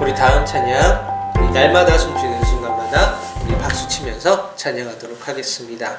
우리 다음 찬양 우리 날마다 숨쉬는 순간마다 우리 박수 치면서 찬양하도록 하겠습니다.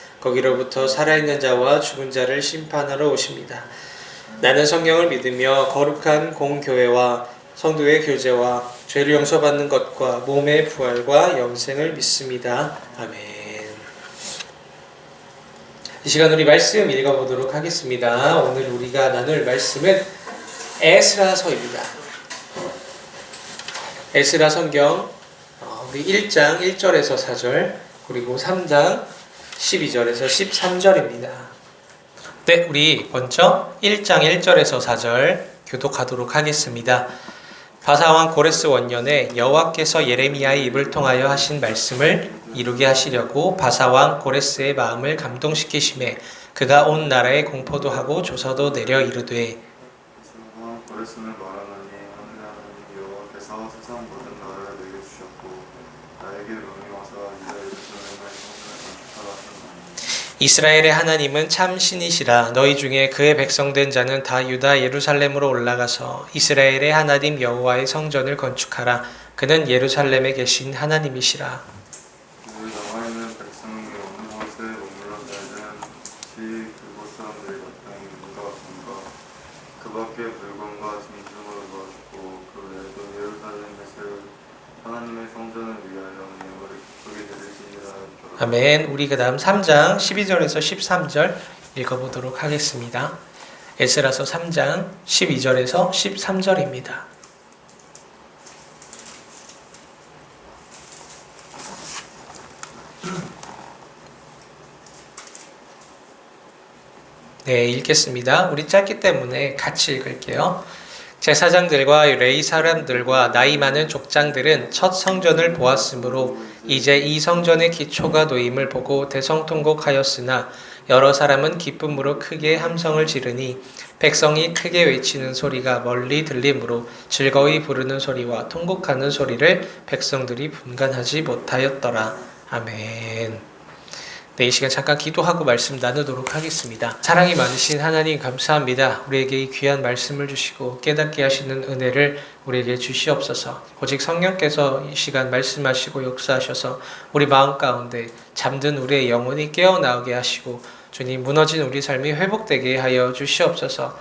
거기로부터 살아있는 자와 죽은 자를 심판하러 오십니다. 나는 성령을 믿으며 거룩한 공교회와 성도의 교제와 죄를 용서받는 것과 몸의 부활과 영생을 믿습니다. 아멘. 이 시간 우리 말씀 읽어보도록 하겠습니다. 오늘 우리가 나눌 말씀은 에스라서입니다. 에스라 성경 어, 우리 1장 1절에서 4절 그리고 3장 12절에서 13절입니다. 네, 우리 먼저 1장 1절에서 4절 교독하도록 하겠습니다. 바사왕 고레스 원년에 여호와께서 예레미야의 입을 통하여 하신 말씀을 이루게 하시려고 바사왕 고레스의 마음을 감동시키심에 그가 온 나라에 공포도 하고 조서도 내려 이르되 성공한 고레스는 말하노니 하늘의 하나님 여호와께서 세상 모든 나라를 내게 주셨고 나에게 명이 와서 이제 예루살렘의 성전을 건축하라 하셨나니 이스라엘의 하나님은 참 신이시라. 너희 중에 그의 백성된 자는 다 유다 예루살렘으로 올라가서 이스라엘의 하나님 여호와의 성전을 건축하라. 그는 예루살렘에 계신 하나님이시라 그 남아있는 백성이 없는 곳에 머물러 살는 시 그곳 사람들이 마땅히 누가 같은가 그 밖에 물건과 짐승으로 도와주고 그 외에도 예루살렘에 세울 하나님의 성전을 위하여 예물을 기쁘게 드리시리라 하였더라 아멘. 우리 그 다음 3장 12절에서 13절 읽어보도록 하겠습니다. 에스라서 3장 12절에서 13절입니다. 네, 읽겠습니다. 우리 짧기 때문에 같이 읽을게요. 제사장들과 레이 사람들과 나이 많은 족장들은 첫 성전을 보았으므로 이제 이 성전의 기초가 놓임을 보고 대성통곡하였으나 여러 사람은 기쁨으로 크게 함성을 지르니 백성이 크게 외치는 소리가 멀리 들리므로 즐거이 부르는 소리와 통곡하는 소리를 백성들이 분간하지 못하였더라. 아멘. 네, 이 시간 잠깐 기도하고 말씀 나누도록 하겠습니다. 사랑이 많으신 하나님 감사합니다. 우리에게 이 귀한 말씀을 주시고 깨닫게 하시는 은혜를 우리에게 주시옵소서. 오직 성령께서 이 시간 말씀하시고 역사하셔서 우리 마음 가운데 잠든 우리의 영혼이 깨어나오게 하시고 주님 무너진 우리 삶이 회복되게 하여 주시옵소서.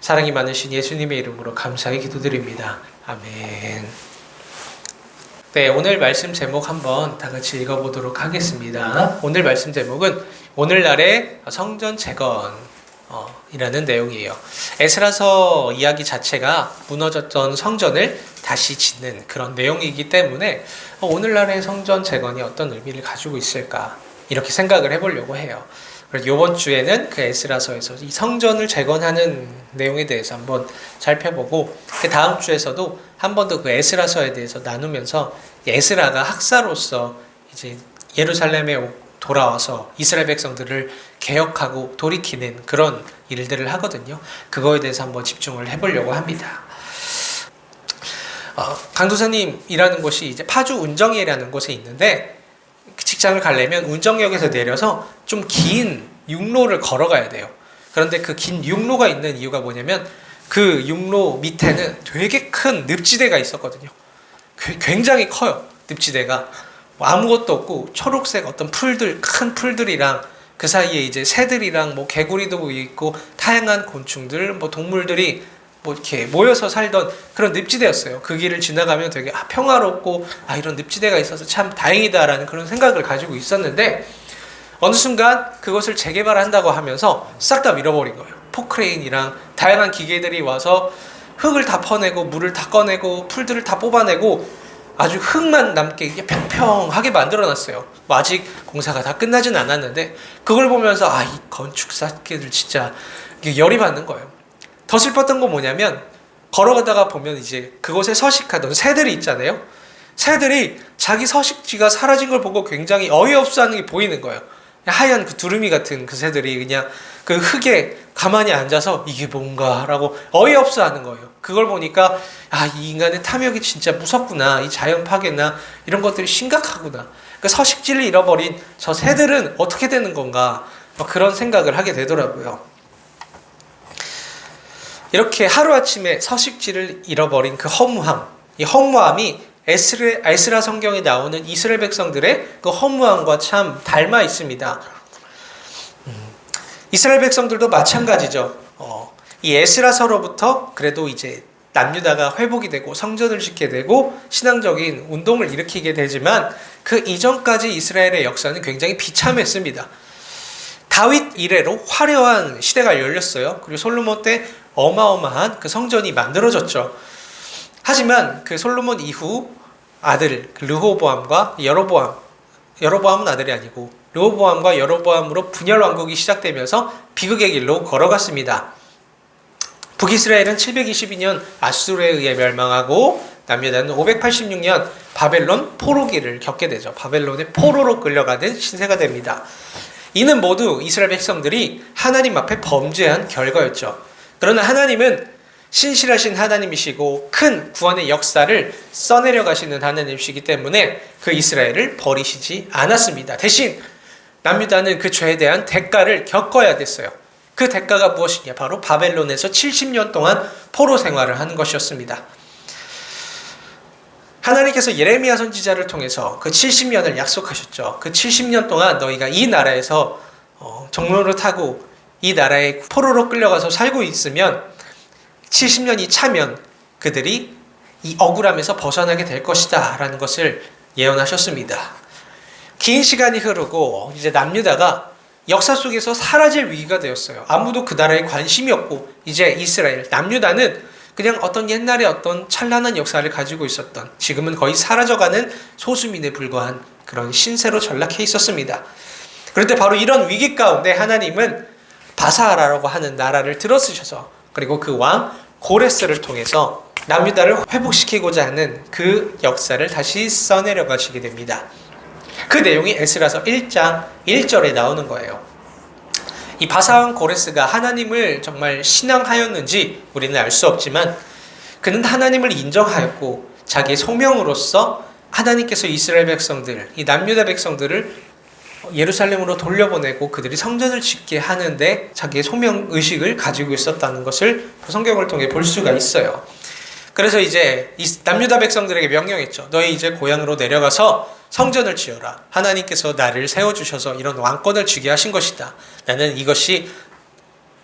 사랑이 많으신 예수님의 이름으로 감사히 기도드립니다. 아멘. 네, 오늘 말씀 제목 한번 다 같이 읽어보도록 하겠습니다. 오늘 말씀 제목은 오늘날의 성전 재건 어, 이라는 내용이에요. 에스라서 이야기 자체가 무너졌던 성전을 다시 짓는 그런 내용이기 때문에 어, 오늘날의 성전 재건이 어떤 의미를 가지고 있을까 이렇게 생각을 해보려고 해요. 그래서 이번 주에는 그 에스라서에서 이 성전을 재건하는 내용에 대해서 한번 살펴보고 그 다음 주에서도 한 번 더 그 에스라서에 대해서 나누면서 에스라가 학사로서 이제 예루살렘에 오- 돌아와서 이스라엘 백성들을 개혁하고 돌이키는 그런 일들을 하거든요. 그거에 대해서 한번 집중을 해보려고 합니다. 어, 강도사님 일하는 곳이 이제 파주 운정이라는 곳에 있는데 그 직장을 가려면 운정역에서 내려서 좀 긴 육로를 걸어가야 돼요. 그런데 그 긴 육로가 있는 이유가 뭐냐면 그 육로 밑에는 되게 큰 늪지대가 있었거든요. 괴- 굉장히 커요. 늪지대가 뭐 아무것도 없고 초록색 어떤 풀들 큰 풀들이랑 그 사이에 이제 새들이랑 뭐 개구리도 있고 다양한 곤충들 뭐 동물들이 뭐 이렇게 모여서 살던 그런 늪지대였어요. 그 길을 지나가면 되게 아, 평화롭고 아 이런 늪지대가 있어서 참 다행이다라는 그런 생각을 가지고 있었는데 어느 순간 그것을 재개발한다고 하면서 싹 다 밀어버린 거예요. 포크레인이랑 다양한 기계들이 와서 흙을 다 퍼내고 물을 다 꺼내고 풀들을 다 뽑아내고 아주 흙만 남게 이게 평평하게 만들어놨어요. 뭐 아직 공사가 다 끝나진 않았는데 그걸 보면서 아 이 건축사끼들 진짜 이게 열이 받는 거예요. 더 슬펐던 건 뭐냐면 걸어가다가 보면 이제 그곳에 서식하던 새들이 있잖아요. 새들이 자기 서식지가 사라진 걸 보고 굉장히 어이없어 하는 게 보이는 거예요. 하얀 그 두루미 같은 그 새들이 그냥 그 흙에 가만히 앉아서 이게 뭔가라고 어이없어 하는 거예요. 그걸 보니까 아 이 인간의 탐욕이 진짜 무섭구나. 이 자연 파괴나 이런 것들이 심각하구나. 그 서식지를 잃어버린 저 새들은 어떻게 되는 건가? 막 그런 생각을 하게 되더라고요. 이렇게 하루아침에 서식지를 잃어버린 그 허무함, 이 허무함이 에스라 성경에 나오는 이스라엘 백성들의 그 허무함과 참 닮아 있습니다. 음, 이스라엘 백성들도 마찬가지죠. 어, 이 에스라서로부터 그래도 이제 남유다가 회복이 되고 성전을 짓게 되고 신앙적인 운동을 일으키게 되지만 그 이전까지 이스라엘의 역사는 굉장히 비참했습니다. 다윗 이래로 화려한 시대가 열렸어요. 그리고 솔로몬 때 어마어마한 그 성전이 만들어졌죠. 하지만 그 솔로몬 이후 아들 그 르호보암과 여로보암 여로보암은 아들이 아니고 르호보암과 여로보암으로 분열 왕국이 시작되면서 비극의 길로 걸어갔습니다. 북이스라엘은 722년 아수르에 의해 멸망하고 남유다는 586년 바벨론 포로기를 겪게 되죠. 바벨론의 포로로 끌려가는 신세가 됩니다. 이는 모두 이스라엘 백성들이 하나님 앞에 범죄한 결과였죠. 그러나 하나님은 신실하신 하나님이시고 큰 구원의 역사를 써내려 가시는 하나님이시기 때문에 그 이스라엘을 버리시지 않았습니다. 대신 남유다는 그 죄에 대한 대가를 겪어야 됐어요. 그 대가가 무엇이냐? 바로 바벨론에서 70년 동안 포로 생활을 하는 것이었습니다. 하나님께서 예레미야 선지자를 통해서 그 70년을 약속하셨죠. 그 70년 동안 너희가 이 나라에서 어, 종로를 타고 이 나라에 포로로 끌려가서 살고 있으면 70년이 차면 그들이 이 억울함에서 벗어나게 될 것이다 라는 것을 예언하셨습니다. 긴 시간이 흐르고 이제 남유다가 역사 속에서 사라질 위기가 되었어요. 아무도 그 나라에 관심이 없고 이제 이스라엘 남유다는 그냥 어떤 옛날의 어떤 찬란한 역사를 가지고 있었던 지금은 거의 사라져가는 소수민에 불과한 그런 신세로 전락해 있었습니다. 그런데 바로 이런 위기 가운데 하나님은 바사라라고 하는 나라를 들어쓰셔서 그리고 그 왕 고레스를 통해서 남유다를 회복시키고자 하는 그 역사를 다시 써내려 가시게 됩니다. 그 내용이 에스라서 1장 1절에 나오는 거예요. 이 바사왕 고레스가 하나님을 정말 신앙하였는지 우리는 알 수 없지만 그는 하나님을 인정하였고 자기의 소명으로서 하나님께서 이스라엘 백성들, 이 남유다 백성들을 예루살렘으로 돌려보내고 그들이 성전을 짓게 하는데 자기의 소명 의식을 가지고 있었다는 것을 성경을 통해 볼 수가 있어요. 그래서 이제 이 남유다 백성들에게 명령했죠. 너희 이제 고향으로 내려가서 성전을 지어라. 하나님께서 나를 세워주셔서 이런 왕권을 주게 하신 것이다. 나는 이것이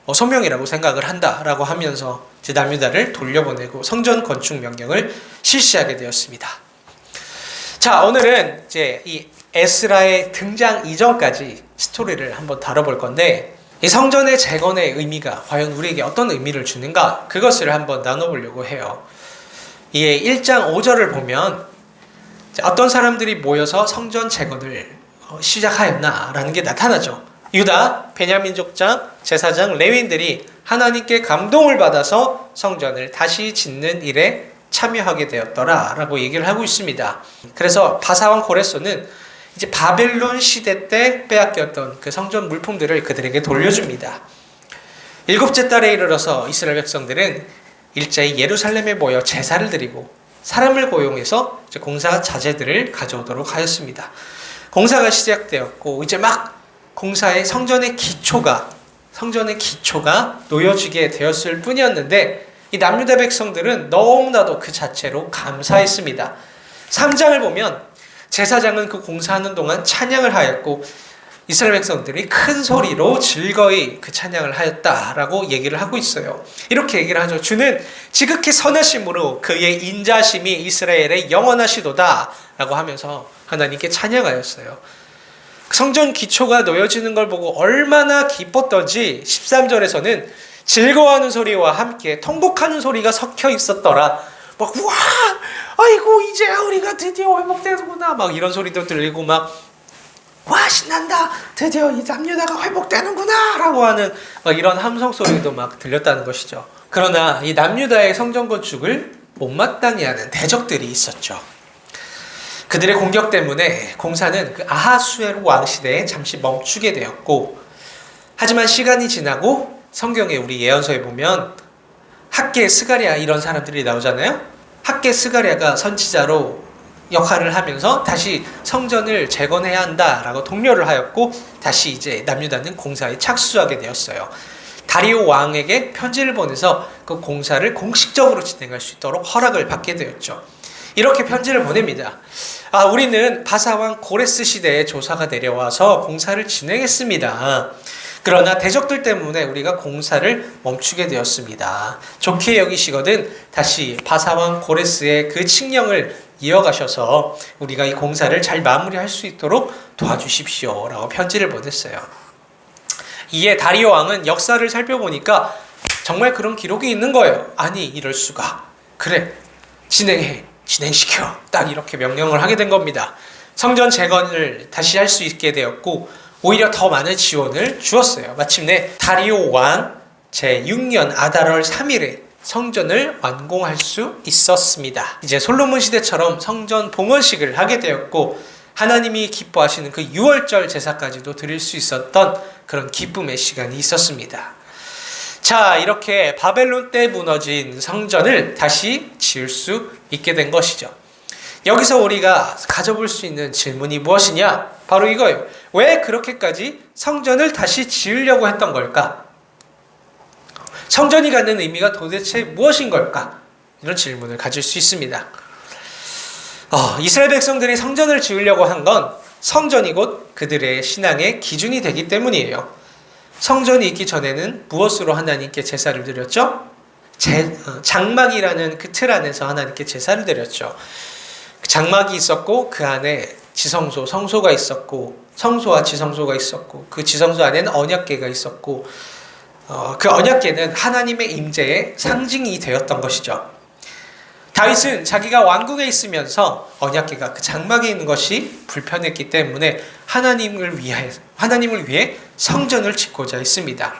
어, 소명이라고 생각을 한다라고 하면서 이제 남유다를 돌려보내고 성전 건축 명령을 실시하게 되었습니다. 자, 오늘은 이제 이 에스라의 등장 이전까지 스토리를 한번 다뤄볼 건데 이 성전의 재건의 의미가 과연 우리에게 어떤 의미를 주는가 그것을 한번 나눠보려고 해요. 이 1장 5절을 보면 어떤 사람들이 모여서 성전 재건을 어, 시작하였나라는 게 나타나죠. 유다, 베냐민 족장, 제사장, 레위인들이 하나님께 감동을 받아서 성전을 다시 짓는 일에 참여하게 되었더라라고 얘기를 하고 있습니다. 그래서 바사왕 고레소는 이제 바벨론 시대 때 빼앗겼던 그 성전 물품들을 그들에게 돌려줍니다. 일곱째 달에 이르러서 이스라엘 백성들은 일자히 예루살렘에 모여 제사를 드리고 사람을 고용해서 공사 자재들을 가져오도록 하였습니다. 공사가 시작되었고 이제 막 공사의 성전의 기초가 성전의 기초가 놓여지게 되었을 뿐이었는데 이 남유다 백성들은 너무나도 그 자체로 감사했습니다. 3장을 보면 제사장은 그 공사하는 동안 찬양을 하였고 이스라엘 백성들이 큰 소리로 즐거이 그 찬양을 하였다라고 얘기를 하고 있어요. 이렇게 얘기를 하죠. 주는 지극히 선하심으로 그의 인자심이 이스라엘의 영원하시도다라고 하면서 하나님께 찬양하였어요. 성전 기초가 놓여지는 걸 보고 얼마나 기뻤던지 13절에서는 즐거워하는 소리와 함께 통곡하는 소리가 섞여 있었더라. 막 와, 아이고 이제 우리가 드디어 회복되는구나. 막 이런 소리도 들리고 막 와 신난다 드디어 이 남유다가 회복되는구나 라고 하는 막 이런 함성 소리도 막 들렸다는 것이죠. 그러나 이 남유다의 성전 건축을 못마땅히 하는 대적들이 있었죠. 그들의 공격 때문에 공사는 그 아하수에로 왕 시대에 잠시 멈추게 되었고 하지만 시간이 지나고 성경에 우리 예언서에 보면 학계 스가랴 이런 사람들이 나오잖아요. 학계 스가랴가 선지자로 역할을 하면서 다시 성전을 재건해야 한다라고 독려를 하였고 다시 이제 남유다는 공사에 착수하게 되었어요. 다리오 왕에게 편지를 보내서 그 공사를 공식적으로 진행할 수 있도록 허락을 받게 되었죠. 이렇게 편지를 보냅니다. 아, 우리는 바사왕 고레스 시대에 조사가 내려와서 공사를 진행했습니다. 그러나 대적들 때문에 우리가 공사를 멈추게 되었습니다. 좋게 여기시거든 다시 바사왕 고레스의 그 칙령을 이어가셔서 우리가 이 공사를 잘 마무리할 수 있도록 도와주십시오 라고 편지를 보냈어요. 이에 다리오 왕은 역사를 살펴보니까 정말 그런 기록이 있는 거예요. 아니 이럴 수가. 그래 진행해 진행시켜 딱 이렇게 명령을 하게 된 겁니다. 성전 재건을 다시 할 수 있게 되었고 오히려 더 많은 지원을 주었어요. 마침내 다리오 왕 제6년 아달월 3일에 성전을 완공할 수 있었습니다. 이제 솔로몬 시대처럼 성전 봉헌식을 하게 되었고 하나님이 기뻐하시는 그 6월절 제사까지도 드릴 수 있었던 그런 기쁨의 시간이 있었습니다. 자, 이렇게 바벨론 때 무너진 성전을 다시 지을 수 있게 된 것이죠. 여기서 우리가 가져볼 수 있는 질문이 무엇이냐? 바로 이거예요. 왜 그렇게까지 성전을 다시 지으려고 했던 걸까? 성전이 갖는 의미가 도대체 무엇인 걸까? 이런 질문을 가질 수 있습니다. 어, 이스라엘 백성들이 성전을 지으려고 한 건 성전이 곧 그들의 신앙의 기준이 되기 때문이에요. 성전이 있기 전에는 무엇으로 하나님께 제사를 드렸죠? 제, 어, 장막이라는 그 틀 안에서 하나님께 제사를 드렸죠. 장막이 있었고 그 안에 지성소, 성소가 있었고 성소와 지성소가 있었고 그 지성소 안에는 언약궤가 있었고 어, 그 언약궤는 하나님의 임재의 상징이 되었던 것이죠. 다윗은 자기가 왕궁에 있으면서 언약궤가 그 장막에 있는 것이 불편했기 때문에 하나님을 위해 하나님을 위해 성전을 짓고자 했습니다.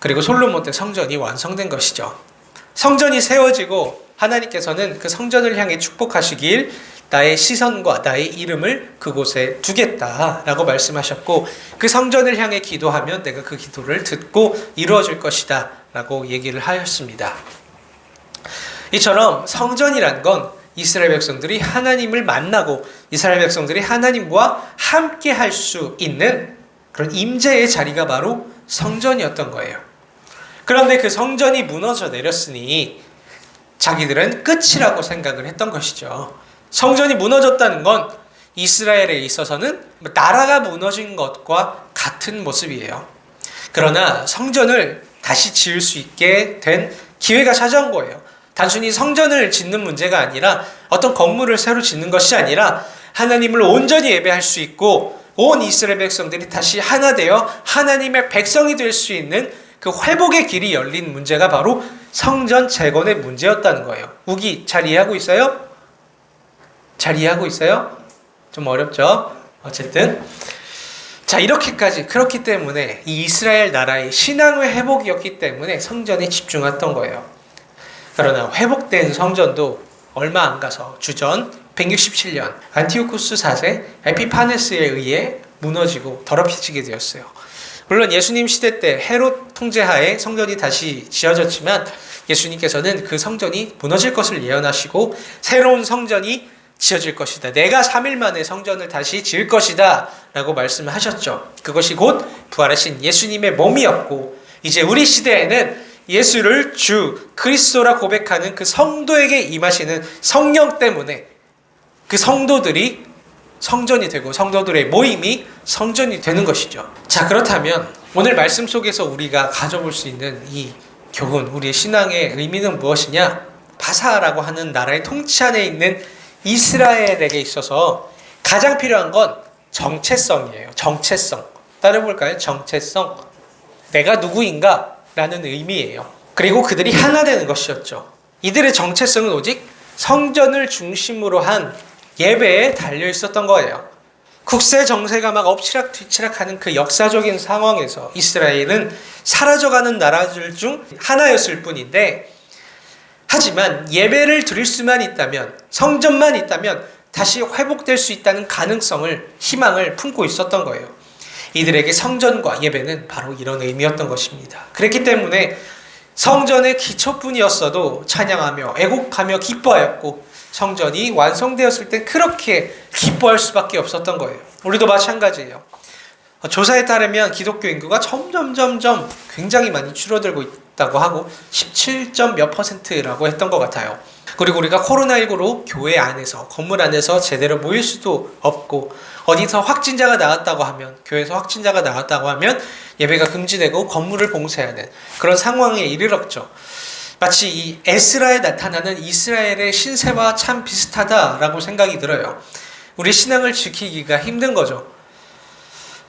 그리고 솔로몬 때 성전이 완성된 것이죠. 성전이 세워지고 하나님께서는 그 성전을 향해 축복하시길 나의 시선과 나의 이름을 그곳에 두겠다라고 말씀하셨고 그 성전을 향해 기도하면 내가 그 기도를 듣고 이루어질 것이다라고 얘기를 하였습니다. 이처럼 성전이란 건 이스라엘 백성들이 하나님을 만나고 이스라엘 백성들이 하나님과 함께 할 수 있는 그런 임재의 자리가 바로 성전이었던 거예요. 그런데 그 성전이 무너져 내렸으니 자기들은 끝이라고 생각을 했던 것이죠. 성전이 무너졌다는 건 이스라엘에 있어서는 나라가 무너진 것과 같은 모습이에요. 그러나 성전을 다시 지을 수 있게 된 기회가 찾아온 거예요. 단순히 성전을 짓는 문제가 아니라 어떤 건물을 새로 짓는 것이 아니라 하나님을 온전히 예배할 수 있고 온 이스라엘 백성들이 다시 하나 되어 하나님의 백성이 될 수 있는 그 회복의 길이 열린 문제가 바로 성전 재건의 문제였다는 거예요. 우기 잘 이해하고 있어요? 잘 이해하고 있어요? 좀 어렵죠? 어쨌든 자 이렇게까지 그렇기 때문에 이 이스라엘 나라의 신앙의 회복이었기 때문에 성전에 집중했던 거예요. 그러나 회복된 성전도 얼마 안 가서 주전 167년 안티오쿠스 4세 에피파네스에 의해 무너지고 더럽혀지게 되었어요. 물론 예수님 시대 때 헤롯 통제하에 성전이 다시 지어졌지만 예수님께서는 그 성전이 무너질 것을 예언하시고 새로운 성전이 지어질 것이다. 내가 3일 만에 성전을 다시 지을 것이다. 라고 말씀을 하셨죠. 그것이 곧 부활하신 예수님의 몸이었고, 이제 우리 시대에는 예수를 주, 그리스도라 고백하는 그 성도에게 임하시는 성령 때문에 그 성도들이 성전이 되고 성도들의 모임이 성전이 되는 것이죠. 자, 그렇다면 오늘 말씀 속에서 우리가 가져볼 수 있는 이 교훈, 우리의 신앙의 의미는 무엇이냐? 바사라고 하는 나라의 통치 안에 있는 이스라엘에게 있어서 가장 필요한 건 정체성이에요. 정체성. 따라볼까요? 정체성. 내가 누구인가? 라는 의미예요. 그리고 그들이 하나 되는 것이었죠. 이들의 정체성은 오직 성전을 중심으로 한 예배에 달려 있었던 거예요. 국세 정세가 막 엎치락 뒤치락 하는 그 역사적인 상황에서 이스라엘은 사라져가는 나라들 중 하나였을 뿐인데 하지만 예배를 드릴 수만 있다면 성전만 있다면 다시 회복될 수 있다는 가능성을 희망을 품고 있었던 거예요. 이들에게 성전과 예배는 바로 이런 의미였던 것입니다. 그랬기 때문에 성전의 기초뿐이었어도 찬양하며 애곡하며 기뻐하였고 성전이 완성되었을 때 그렇게 기뻐할 수밖에 없었던 거예요. 우리도 마찬가지예요. 조사에 따르면 기독교 인구가 점점 점점 굉장히 많이 줄어들고 있 다고 하고 17점 몇 퍼센트라고 했던 것 같아요. 그리고 우리가 코로나19로 교회 안에서 건물 안에서 제대로 모일 수도 없고 어디서 확진자가 나왔다고 하면 교회에서 확진자가 나왔다고 하면 예배가 금지되고 건물을 봉쇄하는 그런 상황에 이르렀죠. 마치 이 에스라에 나타나는 이스라엘의 신세와 참 비슷하다라고 생각이 들어요. 우리 신앙을 지키기가 힘든 거죠.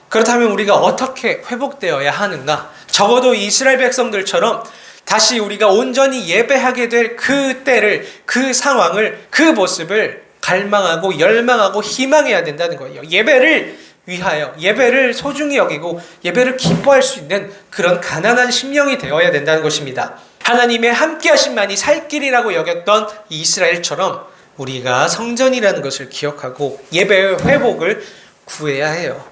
그렇다면 우리가 어떻게 회복되어야 하는가? 적어도 이스라엘 백성들처럼 다시 우리가 온전히 예배하게 될 그 때를, 그 상황을, 그 모습을 갈망하고 열망하고 희망해야 된다는 거예요. 예배를 위하여, 예배를 소중히 여기고, 예배를 기뻐할 수 있는 그런 가난한 심령이 되어야 된다는 것입니다. 하나님의 함께하심만이 살 길이라고 여겼던 이스라엘처럼 우리가 성전이라는 것을 기억하고 예배의 회복을 구해야 해요.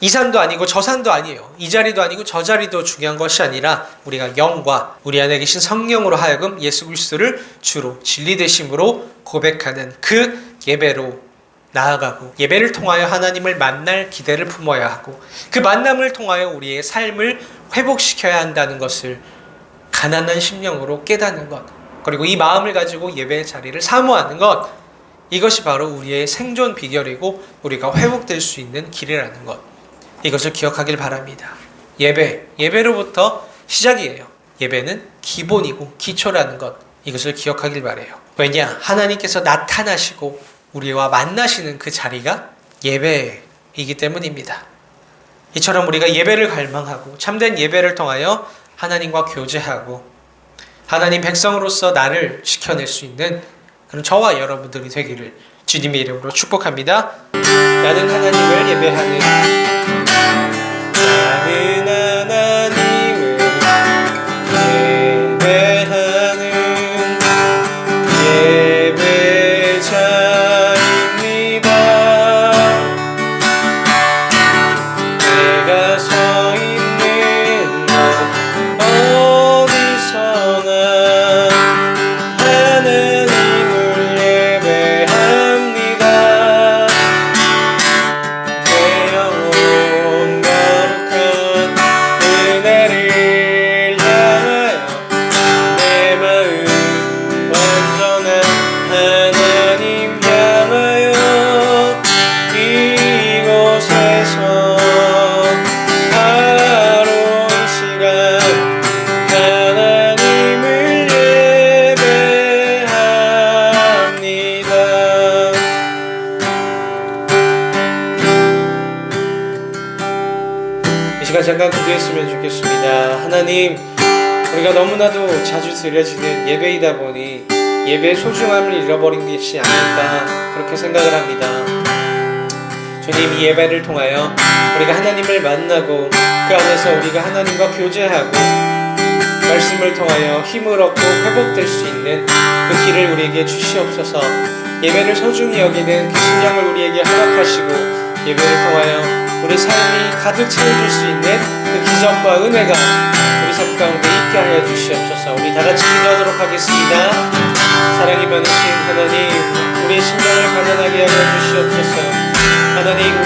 이 산도 아니고 저 산도 아니에요. 이 자리도 아니고 저 자리도 중요한 것이 아니라 우리가 영과 우리 안에 계신 성령으로 하여금 예수 그리스도를 주로 진리 되심으로 고백하는 그 예배로 나아가고 예배를 통하여 하나님을 만날 기대를 품어야 하고 그 만남을 통하여 우리의 삶을 회복시켜야 한다는 것을 가난한 심령으로 깨닫는 것 그리고 이 마음을 가지고 예배의 자리를 사모하는 것 이것이 바로 우리의 생존 비결이고 우리가 회복될 수 있는 길이라는 것 이것을 기억하길 바랍니다. 예배, 예배로부터 시작이에요. 예배는 기본이고 기초라는 것 이것을 기억하길 바래요. 왜냐? 하나님께서 나타나시고 우리와 만나시는 그 자리가 예배이기 때문입니다. 이처럼 우리가 예배를 갈망하고 참된 예배를 통하여 하나님과 교제하고 하나님 백성으로서 나를 지켜낼 수 있는 그런 저와 여러분들이 되기를 주님의 이름으로 축복합니다. 나는 하나님을 예배하는 우리가 너무나도 자주 드려지는 예배이다 보니 예배의 소중함을 잃어버린 것이 아닐까 그렇게 생각을 합니다. 주님 이 예배를 통하여 우리가 하나님을 만나고 그 안에서 우리가 하나님과 교제하고 말씀을 통하여 힘을 얻고 회복될 수 있는 그 길을 우리에게 주시옵소서 예배를 소중히 여기는 그 신령을 우리에게 허락하시고 예배를 통하여 우리 삶이 가득 채워질 수 있는 그 기적과 은혜가 삶 가운데 있게 하여 주시옵소서. 우리 다 같이 기도하도록 하겠습니다. 사랑이 많으신 하나님 우리의 심령을 가난하게 하여 주시옵소서. 하나님